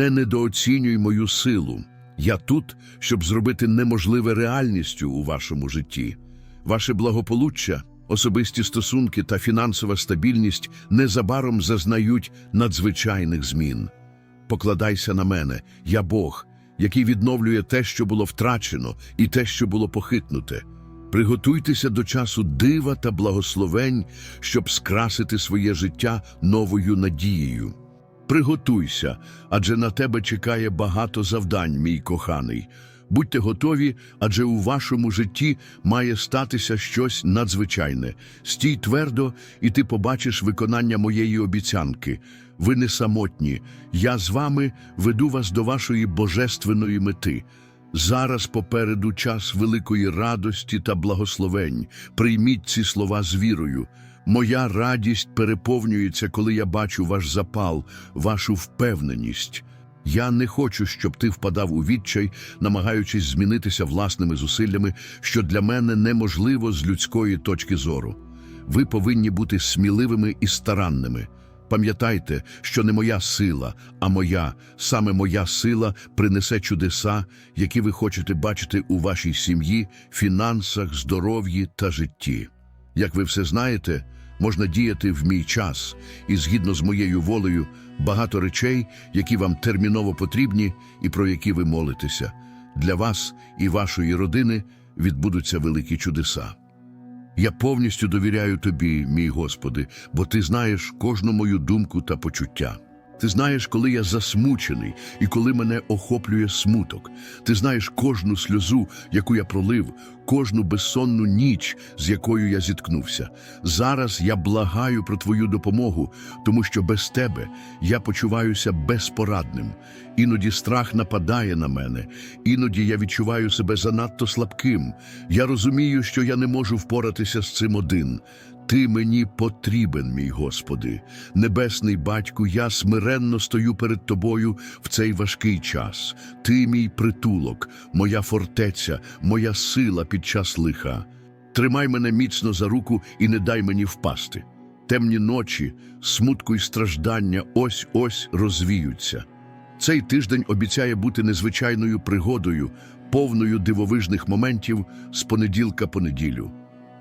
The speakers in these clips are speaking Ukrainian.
Не недооцінюй мою силу. Я тут, щоб зробити неможливе реальністю у вашому житті. Ваше благополуччя, особисті стосунки та фінансова стабільність незабаром зазнають надзвичайних змін. Покладайся на мене, я Бог, який відновлює те, що було втрачено, і те, що було похитнуте. Приготуйтеся до часу дива та благословень, щоб скрасити своє життя новою надією. Приготуйся, адже на тебе чекає багато завдань, мій коханий. Будьте готові, адже у вашому житті має статися щось надзвичайне. Стій твердо, і ти побачиш виконання моєї обіцянки. Ви не самотні. Я з вами веду вас до вашої божественної мети. Зараз попереду час великої радості та благословень. Прийміть ці слова з вірою. Моя радість переповнюється, коли я бачу ваш запал, вашу впевненість. Я не хочу, щоб ти впадав у відчай, намагаючись змінитися власними зусиллями, що для мене неможливо з людської точки зору. Ви повинні бути сміливими і старанними. Пам'ятайте, що не моя сила, а моя, саме моя сила принесе чудеса, які ви хочете бачити у вашій сім'ї, фінансах, здоров'ї та житті. Як ви все знаєте, можна діяти в мій час, і згідно з моєю волею, багато речей, які вам терміново потрібні і про які ви молитеся. Для вас і вашої родини відбудуться великі чудеса. Я повністю довіряю тобі, мій Господи, бо ти знаєш кожну мою думку та почуття. Ти знаєш, коли я засмучений і коли мене охоплює смуток. Ти знаєш кожну сльозу, яку я пролив, кожну безсонну ніч, з якою я зіткнувся. Зараз я благаю про твою допомогу, тому що без тебе я почуваюся безпорадним. Іноді страх нападає на мене, іноді я відчуваю себе занадто слабким. Я розумію, що я не можу впоратися з цим один. Ти мені потрібен, мій Господи. Небесний Батьку, я смиренно стою перед Тобою в цей важкий час. Ти мій притулок, моя фортеця, моя сила під час лиха. Тримай мене міцно за руку і не дай мені впасти. Темні ночі, смутку й страждання ось-ось розвіються. Цей тиждень обіцяє бути незвичайною пригодою, повною дивовижних моментів з понеділка по неділю.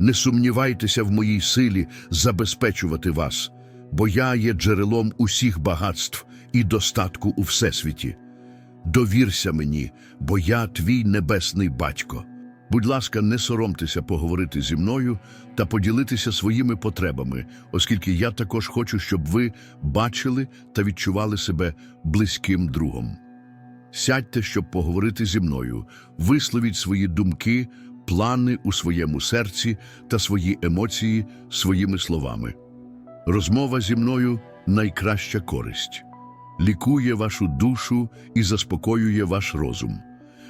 Не сумнівайтеся в моїй силі забезпечувати вас, бо я є джерелом усіх багатств і достатку у всесвіті. Довірся мені, бо я твій небесний батько. Будь ласка, не соромтеся поговорити зі мною та поділитися своїми потребами, оскільки я також хочу, щоб ви бачили та відчували себе близьким другом. Сядьте, щоб поговорити зі мною, висловіть свої думки, плани у своєму серці та свої емоції своїми словами. Розмова зі мною найкраща користь, лікує вашу душу і заспокоює ваш розум.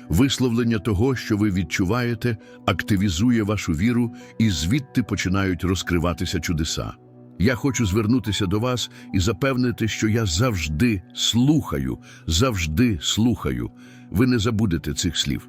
Висловлення того, що ви відчуваєте, активізує вашу віру, і звідти починають розкриватися чудеса. Я хочу звернутися до вас і запевнити, що я завжди слухаю, завжди слухаю. Ви не забудете цих слів.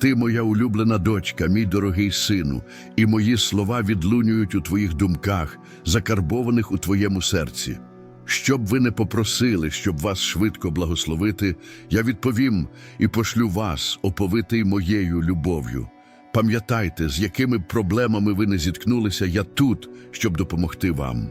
Ти моя улюблена дочка, мій дорогий сину, і мої слова відлунюють у твоїх думках, закарбованих у твоєму серці. Щоб ви не попросили, щоб вас швидко благословити, я відповім і пошлю вас, оповитий моєю любов'ю. Пам'ятайте, з якими проблемами ви не зіткнулися, я тут, щоб допомогти вам.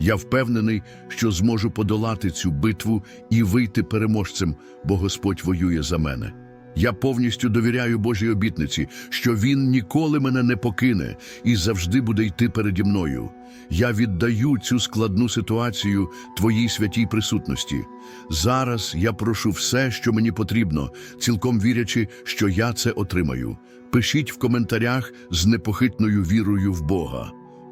Я впевнений, що зможу подолати цю битву і вийти переможцем, бо Господь воює за мене. Я повністю довіряю Божій обітниці, що Він ніколи мене не покине і завжди буде йти переді мною. Я віддаю цю складну ситуацію Твоїй святій присутності. Зараз я прошу все, що мені потрібно, цілком вірячи, що я це отримаю. Пишіть в коментарях з непохитною вірою в Бога.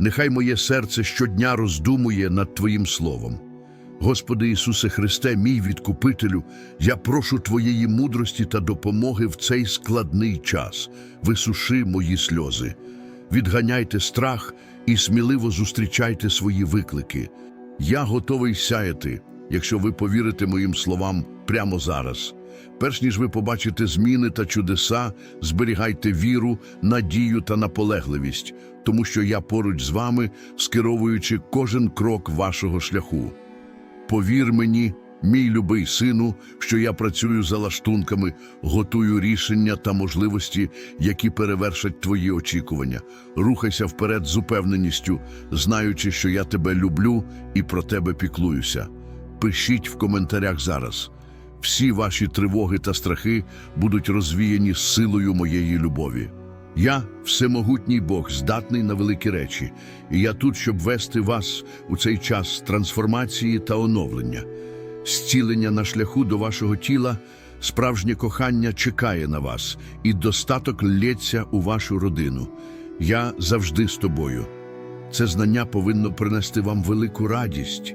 Нехай моє серце щодня роздумує над Твоїм словом. Господи Ісусе Христе, мій відкупителю, я прошу Твоєї мудрості та допомоги в цей складний час. Висуши мої сльози. Відганяйте страх і сміливо зустрічайте свої виклики. Я готовий сяяти, якщо ви повірите моїм словам прямо зараз. Перш ніж ви побачите зміни та чудеса, зберігайте віру, надію та наполегливість, тому що я поруч з вами, скеровуючи кожен крок вашого шляху. Повір мені, мій любий сину, що я працюю за лаштунками, готую рішення та можливості, які перевершать твої очікування. Рухайся вперед з упевненістю, знаючи, що я тебе люблю і про тебе піклуюся. Пишіть в коментарях зараз. Всі ваші тривоги та страхи будуть розвіяні силою моєї любові. Я всемогутній Бог, здатний на великі речі, і я тут, щоб вести вас у цей час трансформації та оновлення. Зцілення на шляху до вашого тіла, справжнє кохання чекає на вас, і достаток лється у вашу родину. Я завжди з тобою. Це знання повинно принести вам велику радість.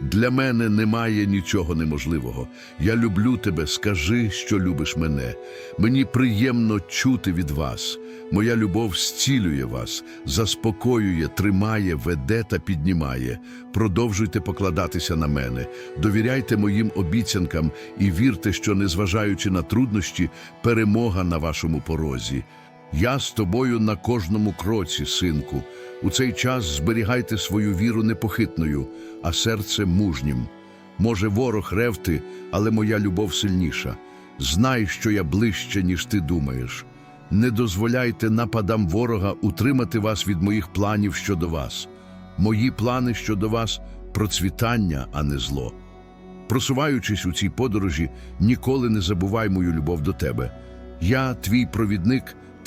Для мене немає нічого неможливого. Я люблю тебе, скажи, що любиш мене. Мені приємно чути від вас. Моя любов зцілює вас, заспокоює, тримає, веде та піднімає. Продовжуйте покладатися на мене, довіряйте моїм обіцянкам і вірте, що, незважаючи на труднощі, перемога на вашому порозі. Я з тобою на кожному кроці, синку. У цей час зберігайте свою віру непохитною, а серце мужнім. Може, ворог ревти, але моя любов сильніша. Знай, що я ближче, ніж ти думаєш. Не дозволяйте нападам ворога утримати вас від моїх планів щодо вас. Мої плани щодо вас процвітання, а не зло. Просуваючись у цій подорожі, ніколи не забувай мою любов до тебе. Я твій провідник,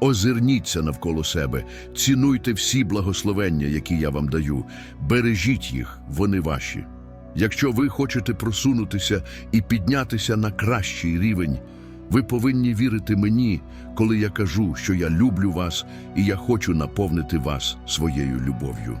Озирніться навколо себе, цінуйте всі благословення, які я вам даю, бережіть їх, вони ваші. Якщо ви хочете просунутися і піднятися на кращий рівень, Ви повинні вірити мені, коли я кажу, що я люблю вас і я хочу наповнити вас своєю любов'ю.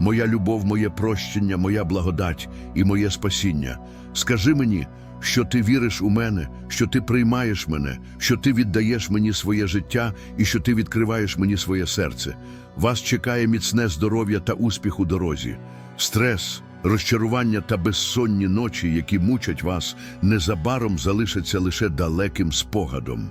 моя любов, моє прощення, моя благодать і моє спасіння. Скажи мені, що ти віриш у мене, що ти приймаєш мене, що ти віддаєш мені своє життя і що ти відкриваєш мені своє серце. Вас чекає міцне здоров'я та успіх у дорозі. Стрес, розчарування та безсонні ночі, які мучать вас, незабаром залишаться лише далеким спогадом.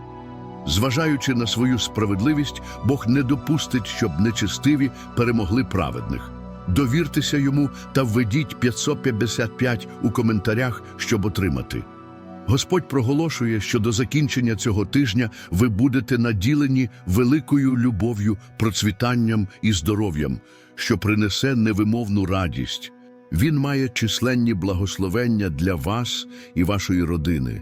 Зважаючи на свою справедливість, Бог не допустить, щоб нечестиві перемогли праведних. Довіртеся йому та введіть 555 у коментарях, щоб отримати. Господь проголошує, що до закінчення цього тижня ви будете наділені великою любов'ю, процвітанням і здоров'ям, що принесе невимовну радість. Він має численні благословення для вас і вашої родини.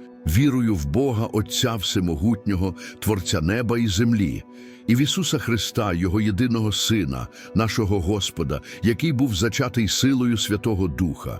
Вірую в Бога Отця Всемогутнього, Творця неба і землі, і в Ісуса Христа, Його єдиного Сина, нашого Господа, який був зачатий силою Святого Духа,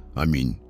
I mean,